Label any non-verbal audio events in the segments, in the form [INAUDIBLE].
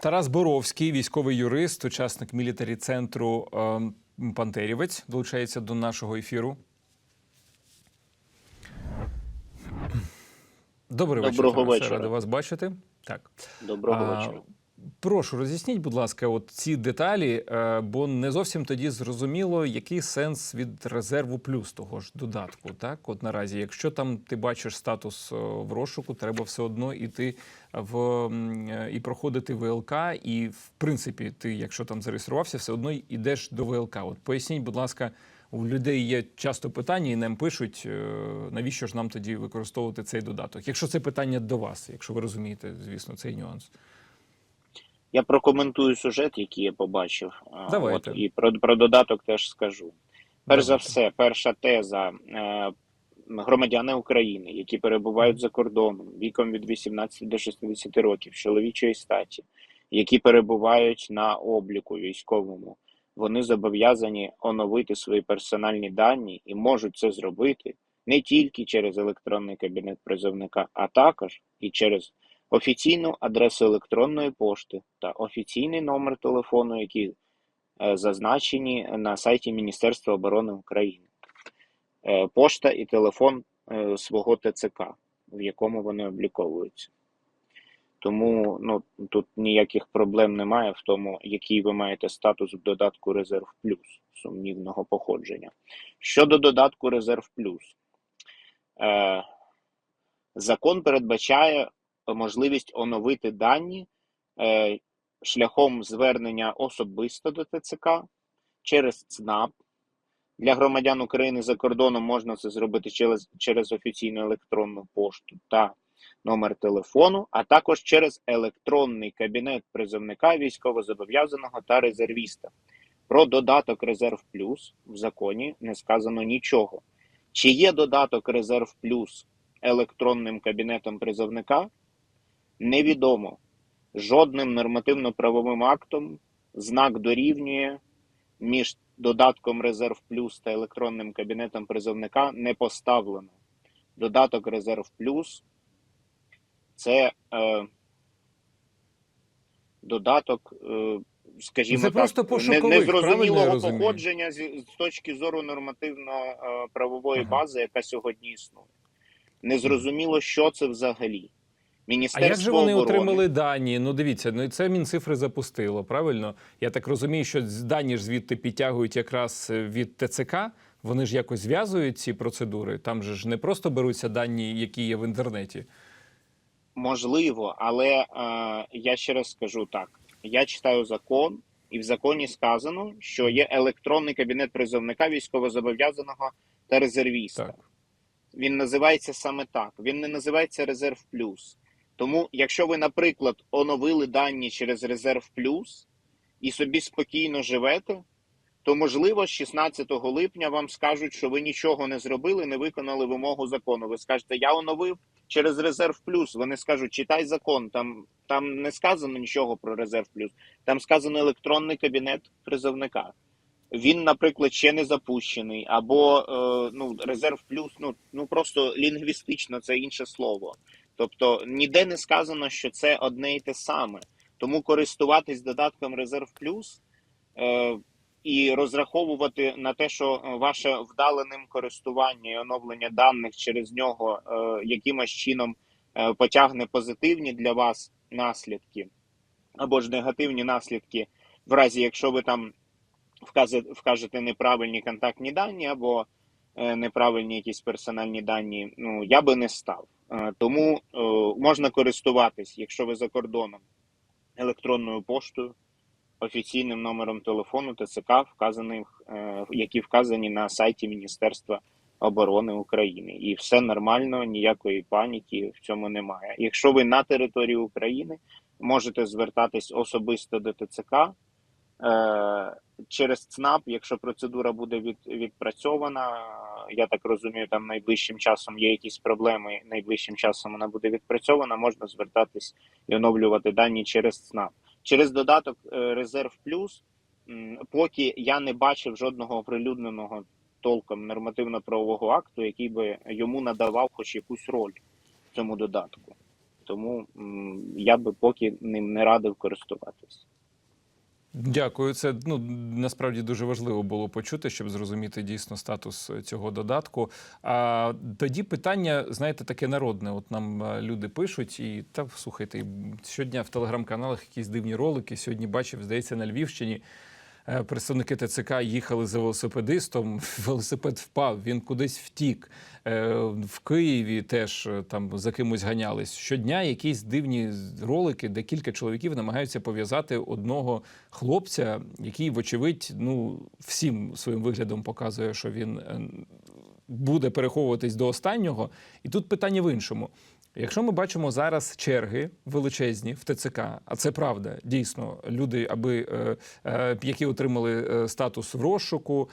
Тарас Боровський, військовий юрист, учасник мілітарі центру е, Пантерівець, долучається до нашого ефіру. Добрий. Доброго вечора. вечора. Радий вас бачити. Так. Доброго А, вечора. Прошу, роз'ясніть, будь ласка, от ці деталі, е, бо не зовсім тоді зрозуміло, який сенс від резерву плюс того ж додатку. Так, от наразі, якщо там ти бачиш статус е, в розшуку, треба все одно іти в е, і проходити ВЛК. І в принципі, ти, якщо там зареєструвався, все одно йдеш до ВЛК. От поясніть, будь ласка. У людей є часто питання, і нам пишуть, навіщо ж нам тоді використовувати цей додаток. Якщо це питання до вас, якщо ви розумієте, звісно, цей нюанс. Я прокоментую сюжет, який я побачив. Давайте. От, і про, про додаток теж скажу. Перш за все, перша теза. е, Громадяни України, які перебувають за кордоном віком від 18 до 60 років, чоловічої статі, які перебувають на обліку військовому, вони зобов'язані оновити свої персональні дані і можуть це зробити не тільки через електронний кабінет призовника, а також і через офіційну адресу електронної пошти та офіційний номер телефону, які е, зазначені на сайті Міністерства оборони України, Е, пошта і телефон е, свого ТЦК, в якому вони обліковуються. Тому ну, тут ніяких проблем немає в тому, який ви маєте статус в додатку Резерв Плюс сумнівного походження. Щодо додатку Резерв Плюс, е, закон передбачає можливість оновити дані е, шляхом звернення особисто до ТЦК через ЦНАП. Для громадян України за кордоном можна це зробити через, через офіційну електронну пошту та номер телефону, а також через електронний кабінет призовника військовозобов'язаного та резервіста. Про додаток Резерв Плюс в законі не сказано нічого. Чи є додаток Резерв Плюс електронним кабінетом призовника? Невідомо. Жодним нормативно-правовим актом знак дорівнює між додатком Резерв Плюс та електронним кабінетом призовника не поставлено. Додаток Резерв Плюс це е, додаток, е, скажімо Це так, просто не- незрозумілого походження з, з точки зору нормативно-правової Ага. бази, яка сьогодні існує. Незрозуміло, що це взагалі. А Міністерство як же вони оборони, отримали дані? Ну дивіться, ну це Мінцифри запустило, правильно? Я так розумію, що дані ж звідти підтягують якраз е, від ТЦК. Вони ж якось зв'язують ці процедури. Там же ж не просто беруться дані, які є в інтернеті. Можливо, але е, я ще раз скажу так: я читаю закон, і в законі сказано, що є електронний кабінет призовника військовозобов'язаного та резервіста. Так. Він називається саме так. Він не називається Резерв Плюс. Тому, якщо ви, наприклад, оновили дані через Резерв Плюс і собі спокійно живете, то можливо 16 липня вам скажуть, що ви нічого не зробили, не виконали вимогу закону. Ви скажете, я оновив через Резерв Плюс. Вони скажуть, читай закон. Там, там не сказано нічого про Резерв Плюс. Там сказано електронний кабінет призовника. Він, наприклад, ще не запущений, або е, ну, резерв плюс, ну, ну просто лінгвістично це інше слово. Тобто ніде не сказано, що це одне і те саме. Тому користуватись додатком Резерв Плюс е, і розраховувати на те, що ваше вдаленим користування і оновлення даних через нього е, якимось чином е, потягне позитивні для вас наслідки або ж негативні наслідки, в разі якщо ви там вкажете неправильні контактні дані або неправильні якісь персональні дані, ну я би не став. Е, тому е, можна користуватись, якщо ви за кордоном, електронною поштою, офіційним номером телефону ТЦК, вказаних, е, які вказані на сайті Міністерства оборони України. І все нормально, ніякої паніки в цьому немає. Якщо ви на території України, можете звертатись особисто до ТЦК. Е, через ЦНАП, якщо процедура буде від, відпрацьована, я так розумію, там найближчим часом є якісь проблеми, найближчим часом вона буде відпрацьована, можна звертатись і оновлювати дані через ЦНАП. Через додаток е, Резерв Плюс, поки я не бачив жодного оприлюдненого толком нормативно-правового акту, який би йому надавав хоч якусь роль в цьому додатку. тому я би поки ним не радив користуватись. Дякую. Це ну насправді дуже важливо було почути, щоб зрозуміти дійсно статус е, цього додатку. А тоді питання, знаєте, таке народне. От нам е, люди пишуть, і та слухайте, щодня в телеграм-каналах якісь дивні ролики. Сьогодні бачив, здається, на Львівщині. Е, Представники ТЦК їхали за велосипедистом. [LAUGHS] Велосипед впав, він кудись втік. Е, В Києві теж е, там за кимось ганялись. Щодня якісь дивні ролики, де кілька чоловіків намагаються пов'язати одного хлопця, який, вочевидь, ну всім своїм виглядом показує, що він буде переховуватись до останнього. І тут питання в іншому. Якщо ми бачимо зараз черги величезні в ТЦК, а це правда, дійсно, люди, аби е, е, які отримали е, статус в розшуку,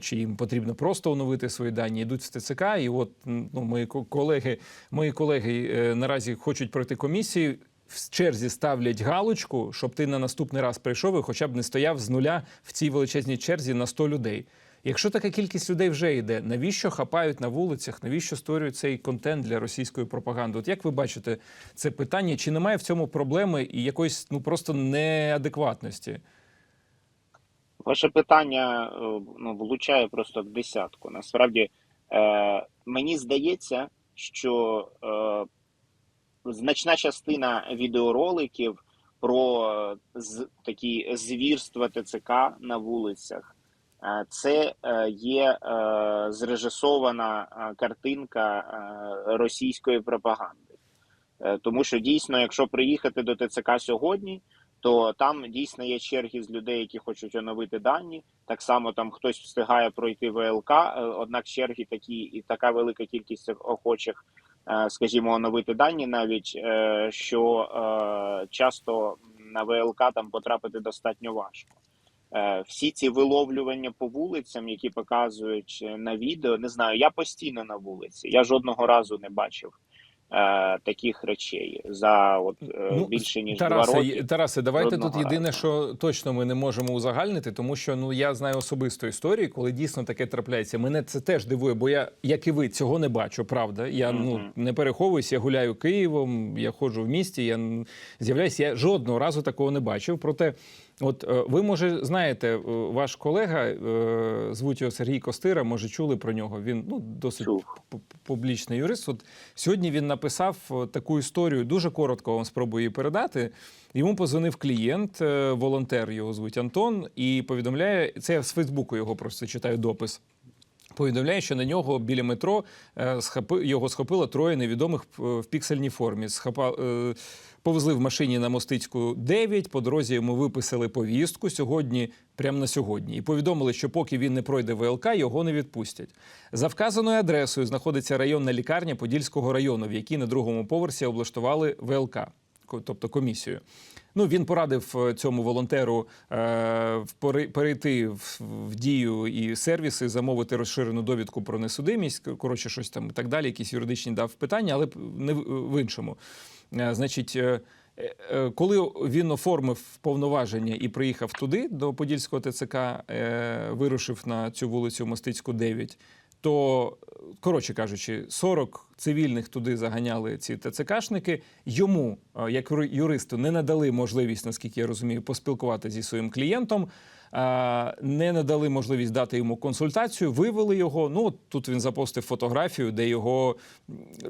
чи їм потрібно просто оновити свої дані, йдуть в ТЦК. І от ну, мої колеги, мої колеги наразі хочуть пройти комісію. В черзі ставлять галочку, щоб ти на наступний раз прийшов і хоча б не стояв з нуля в цій величезній черзі на 100 людей. Якщо така кількість людей вже йде, навіщо хапають на вулицях, навіщо створюють цей контент для російської пропаганди? От як ви бачите це питання? Чи немає в цьому проблеми і якоїсь ну просто неадекватності? Ваше питання е, ну, влучає просто в десятку. Насправді, е, мені здається, що е, значна частина відеороликів про е, з, такі звірства ТЦК на вулицях. Це е, є е, зрежисована е, картинка російської пропаганди. Тому що дійсно, якщо приїхати до ТЦК сьогодні, то там дійсно є черги з людей, які хочуть оновити дані. Так само там хтось встигає пройти ВЛК, однак черги такі і така велика кількість охочих, скажімо, оновити дані, навіть що часто на ВЛК там потрапити достатньо важко. Е, Всі ці виловлювання по вулицям, які показують е, на відео, не знаю. Я постійно на вулиці. Я жодного разу не бачив е, таких речей за от е, більше ніж два роки. Тарасе, давайте тут єдине, разу. що точно ми не можемо узагальнити, тому що ну я знаю особисту історію, коли дійсно таке трапляється. Мене це теж дивує, бо я, як і ви, цього не бачу. Правда, я ну не переховуюсь, я гуляю Києвом, я ходжу в місті, я з'являюсь. Я жодного разу такого не бачив. Проте, от е, ви може знаєте, е, ваш колега е, звуть його Сергій Костира. Може, чули про нього. Він ну досить публічний юрист. От сьогодні він написав таку історію. Дуже коротко вам спробую її передати. Йому позвонив клієнт, волонтер його звуть Антон, і повідомляє це я з Фейсбуку його просто читаю допис. Повідомляє, що на нього біля метро е, його схопило троє невідомих е, в піксельній формі. Е, повезли в машині на Мостицьку 9, по дорозі йому виписали повістку сьогодні, прямо на сьогодні, і повідомили, що поки він не пройде ВЛК, його не відпустять. За вказаною адресою знаходиться районна лікарня Подільського району, в якій на другому поверсі облаштували ВЛК, тобто комісію. Ну, він порадив е, цьому волонтеру е, перейти в, в дію і сервіси, замовити розширену довідку про несудимість. Коротше, щось там і так далі, якісь юридичні дав питання, але не в, іншому. Е, Значить, е, е, коли він оформив повноваження і приїхав туди, до Подільського ТЦК, е, вирушив на цю вулицю Мостицьку 9, то, коротше кажучи, 40 цивільних туди заганяли ці ТЦКшники. Йому, е, як юри- юристу, не надали можливість, наскільки я розумію, поспілкуватися зі своїм клієнтом. е, Не надали можливість дати йому консультацію, вивели його. Ну тут він запостив фотографію, де його,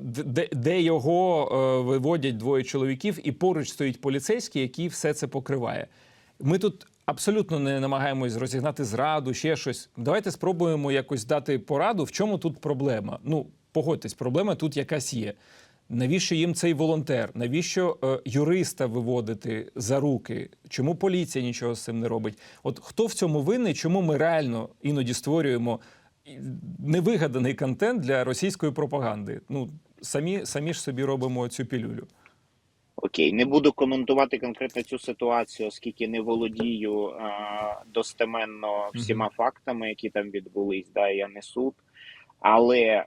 де, де його е, виводять двоє чоловіків, і поруч стоїть поліцейський, який все це покриває. Ми тут абсолютно не намагаємось розігнати зраду, ще щось. Давайте спробуємо якось дати пораду, в чому тут проблема. Ну, погодьтесь, проблема тут якась є. Навіщо їм цей волонтер? Навіщо е, юриста виводити за руки? Чому поліція нічого з цим не робить? От хто в цьому винний? Чому ми реально іноді створюємо невигаданий контент для російської пропаганди? Ну самі, самі ж собі робимо цю пілюлю. Окей, не буду коментувати конкретно цю ситуацію, оскільки не володію а, достеменно всіма фактами, які там відбулись. Да, я не суд. Але е,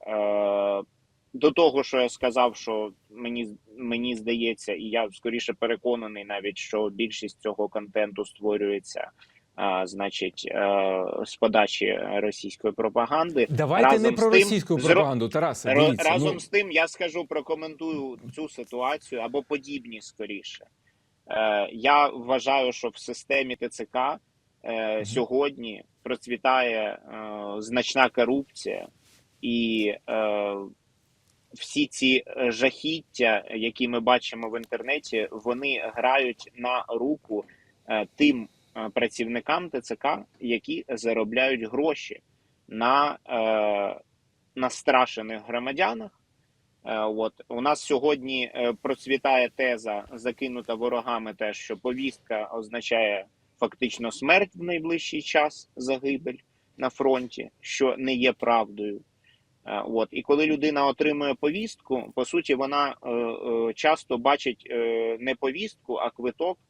до того, що я сказав, що мені мені здається, і я скоріше переконаний, навіть що більшість цього контенту створюється а, значить, е, з подачі російської пропаганди. Давайте Разом не про тим, російську пропаганду, Тарасе. Ра- Дивіться, Разом ну, з тим, я скажу, прокоментую цю ситуацію або подібні скоріше. Е, я вважаю, що в системі ТЦК е, сьогодні процвітає значна корупція, і всі ці жахіття, які ми бачимо в інтернеті, вони грають на руку тим працівникам ТЦК, які заробляють гроші на е, настрашених громадянах. Е, От у нас сьогодні е, процвітає теза, закинута ворогами, те, що повістка означає фактично смерть в найближчий час, загибель на фронті, що не є правдою. Е, От і коли людина отримує повістку, по суті, вона е, е, часто бачить е, не повістку, а квиток е,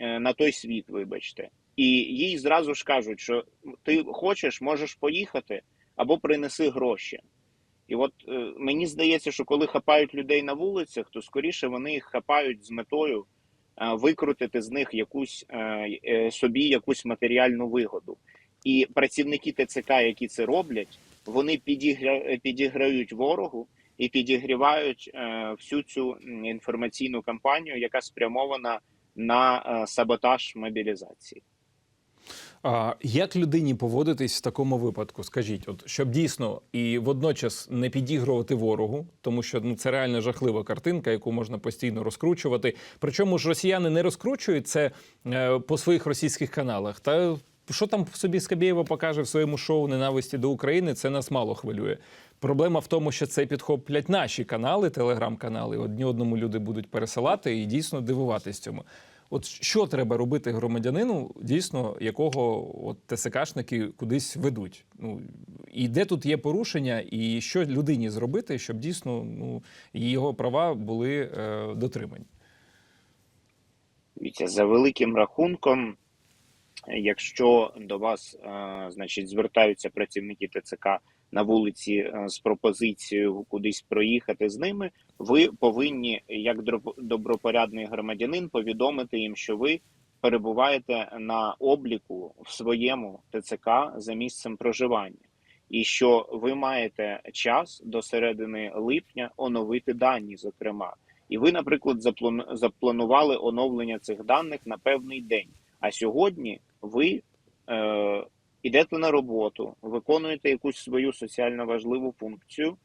на той світ, вибачте, і їй зразу ж кажуть, що ти хочеш, можеш поїхати або принеси гроші. І от е, мені здається, що коли хапають людей на вулицях, то скоріше вони їх хапають з метою е, викрутити з них якусь е, е, собі якусь матеріальну вигоду. І працівники ТЦК, які це роблять, вони підігра... підіграють ворогу і підігрівають е, всю цю інформаційну кампанію, яка спрямована на е, саботаж мобілізації. А як людині поводитись в такому випадку? Скажіть, от щоб дійсно і водночас не підігрувати ворогу, тому що ну це реально жахлива картинка, яку можна постійно розкручувати. Причому ж росіяни не розкручують це е, по своїх російських каналах. Та що там собі Скабєєва покаже в своєму шоу ненависті до України, це нас мало хвилює. Проблема в тому, що це підхоплять наші канали, телеграм-канали. Одні одному люди будуть пересилати і дійсно дивуватись цьому. От що треба робити громадянину, дійсно, якого от ТСКшники кудись ведуть? Ну і де тут є порушення, і що людині зробити, щоб дійсно ну його права були е, дотримані? За великим рахунком, якщо до вас, е, значить, звертаються працівники ТЦК на вулиці е, з пропозицією кудись проїхати з ними, ви повинні, як добропорядний громадянин, повідомити їм, що ви перебуваєте на обліку в своєму ТЦК за місцем проживання, і що ви маєте час до середини липня оновити дані, зокрема. І ви, наприклад, заплан- запланували оновлення цих даних на певний день. А сьогодні ви е, йдете на роботу, виконуєте якусь свою соціально важливу функцію,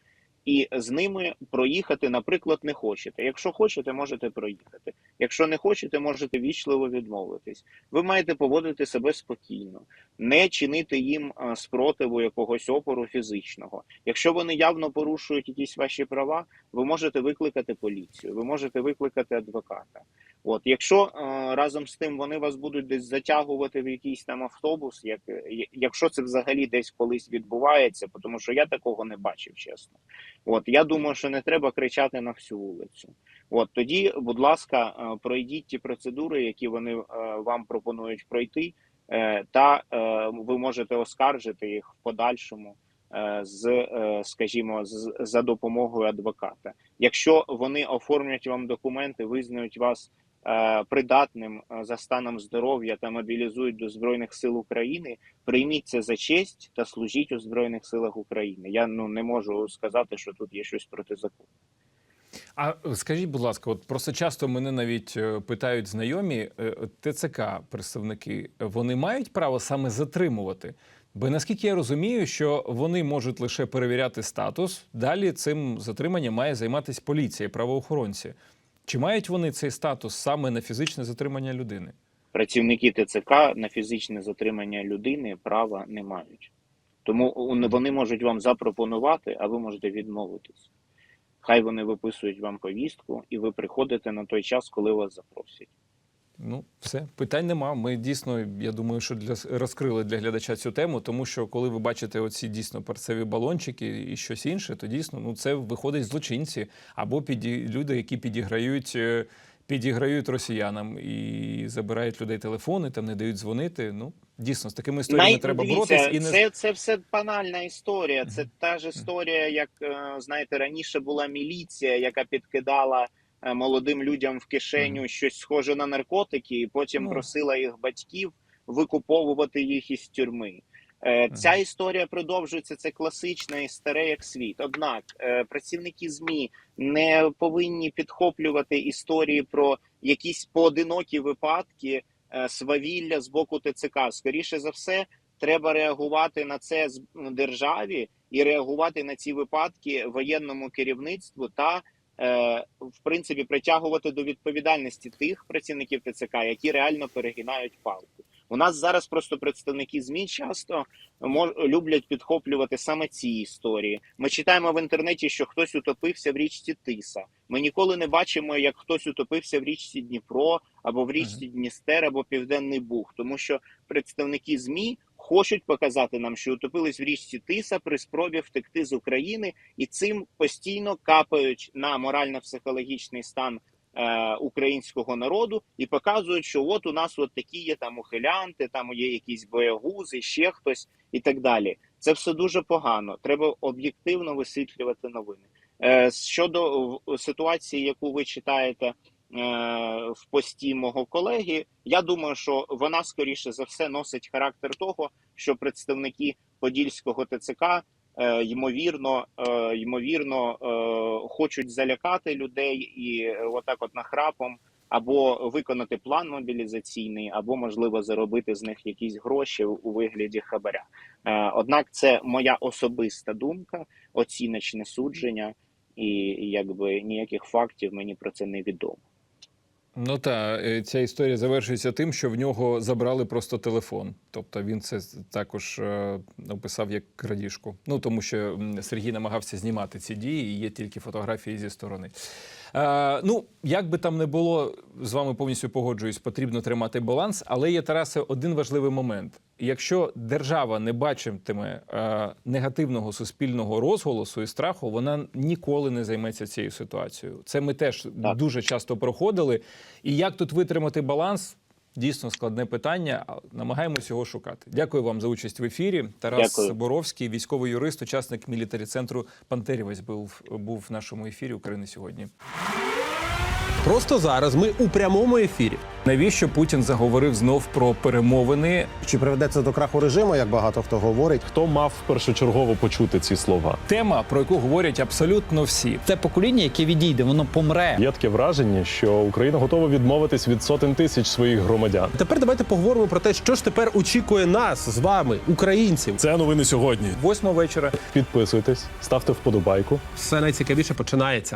і з ними проїхати, наприклад, не хочете. Якщо хочете, можете проїхати. Якщо не хочете, можете вічливо відмовитись. Ви маєте поводити себе спокійно, не чинити їм е, спротиву якогось опору фізичного. Якщо вони явно порушують якісь ваші права, ви можете викликати поліцію, ви можете викликати адвоката. От, якщо е, разом з тим вони вас будуть десь затягувати в якийсь там автобус, як якщо це взагалі десь колись відбувається, тому що я такого не бачив, чесно. От я думаю, що не треба кричати на всю вулицю. От тоді, будь ласка, е, пройдіть ті процедури, які вони е, вам пропонують пройти, е, та ви можете оскаржити їх в подальшому. З, скажімо, з за допомогою адвоката, якщо вони оформлять вам документи, визнають вас придатним е, за станом здоров'я та мобілізують до збройних сил України, прийміть це за честь та служіть у збройних силах України. Я ну не можу сказати, що тут є щось протизаконне. А е, скажіть, будь ласка, от просто часто мене навіть е, питають знайомі е, ТЦК представники, вони мають право саме затримувати. Бо наскільки я розумію, що вони можуть лише перевіряти статус, далі цим затриманням має займатися поліція, правоохоронці. Чи мають вони цей статус саме на фізичне затримання людини? Працівники ТЦК на фізичне затримання людини права не мають. Тому вони можуть вам запропонувати, а ви можете відмовитись. Хай вони виписують вам повістку, і ви приходите на той час, коли вас запросять. Ну, все, питань нема. Ми дійсно, я думаю, що для розкрили для глядача цю тему, тому що коли ви бачите оці дійсно перцеві балончики і щось інше, то дійсно ну це виходить злочинці або піді... люди, які підіграють. е, Підіграють росіянам і забирають людей телефони, там не дають дзвонити. Ну дійсно з такими історіями Най- треба боротись і не це, це все банальна історія. Це та ж історія, як е, знаєте, раніше була міліція, яка підкидала молодим людям в кишеню щось схоже на наркотики, і потім Ну. просила їх батьків викуповувати їх із тюрми. Е, Ця історія продовжується. Це класична і старе як світ. Однак е, працівники змі не повинні підхоплювати історії про якісь поодинокі випадки е, свавілля з боку ТЦК. Скоріше за все, треба реагувати на це з державі і реагувати на ці випадки воєнному керівництву та е, в принципі притягувати до відповідальності тих працівників ТЦК, які реально перегинають палку. У нас зараз просто представники змі часто люблять підхоплювати саме ці історії. Ми читаємо в інтернеті, що хтось утопився в річці Тиса. Ми ніколи не бачимо, як хтось утопився в річці Дніпро або в річці Дністер або Південний Буг, тому що представники змі хочуть показати нам, що утопились в річці Тиса при спробі втекти з України, і цим постійно капають на морально-психологічний стан е, українського народу і показують, що от у нас от такі є там ухилянти, там є якісь боягузи, ще хтось і так далі. Це все дуже погано. Треба об'єктивно висвітлювати новини. Е, щодо ситуації, яку ви читаєте. Е, В пості мого колеги, я думаю, що вона скоріше за все носить характер того, що представники Подільського ТЦК е, ймовірно, е, ймовірно, хочуть залякати людей і отак, от нахрапом, або виконати план мобілізаційний, або можливо заробити з них якісь гроші у вигляді хабаря. Однак, це моя особиста думка, оціночне судження, і якби ніяких фактів мені про це не відомо. Ну та е, ця історія завершується тим, що в нього забрали просто телефон. Тобто він це також е, описав як крадіжку. Ну тому що Сергій намагався знімати ці дії, і є тільки фотографії зі сторони. Е, ну, як би там не було, з вами повністю погоджуюсь, потрібно тримати баланс, але є Тарасе один важливий момент. Якщо держава не бачитиме е, негативного суспільного розголосу і страху, вона ніколи не займеться цією ситуацією. Це ми теж Так. дуже часто проходили. І як тут витримати баланс? Дійсно складне питання. Намагаємось його шукати. Дякую вам за участь в ефірі. Тарас Дякую. Боровський, військовий юрист, учасник мілітарі центру Пантерівець, був був в нашому ефірі України сьогодні. Просто зараз ми у прямому ефірі. Навіщо Путін заговорив знов про перемовини? Чи приведе це до краху режиму, як багато хто говорить? Хто мав першочергово почути ці слова? Тема, про яку говорять абсолютно всі. Це покоління, яке відійде, воно помре. Є таке враження, що Україна готова відмовитись від сотень тисяч своїх громадян. Тепер давайте поговоримо про те, що ж тепер очікує нас з вами, українців. Це новини сьогодні. Восьма вечора. Підписуйтесь, ставте вподобайку. Все найцікавіше починається.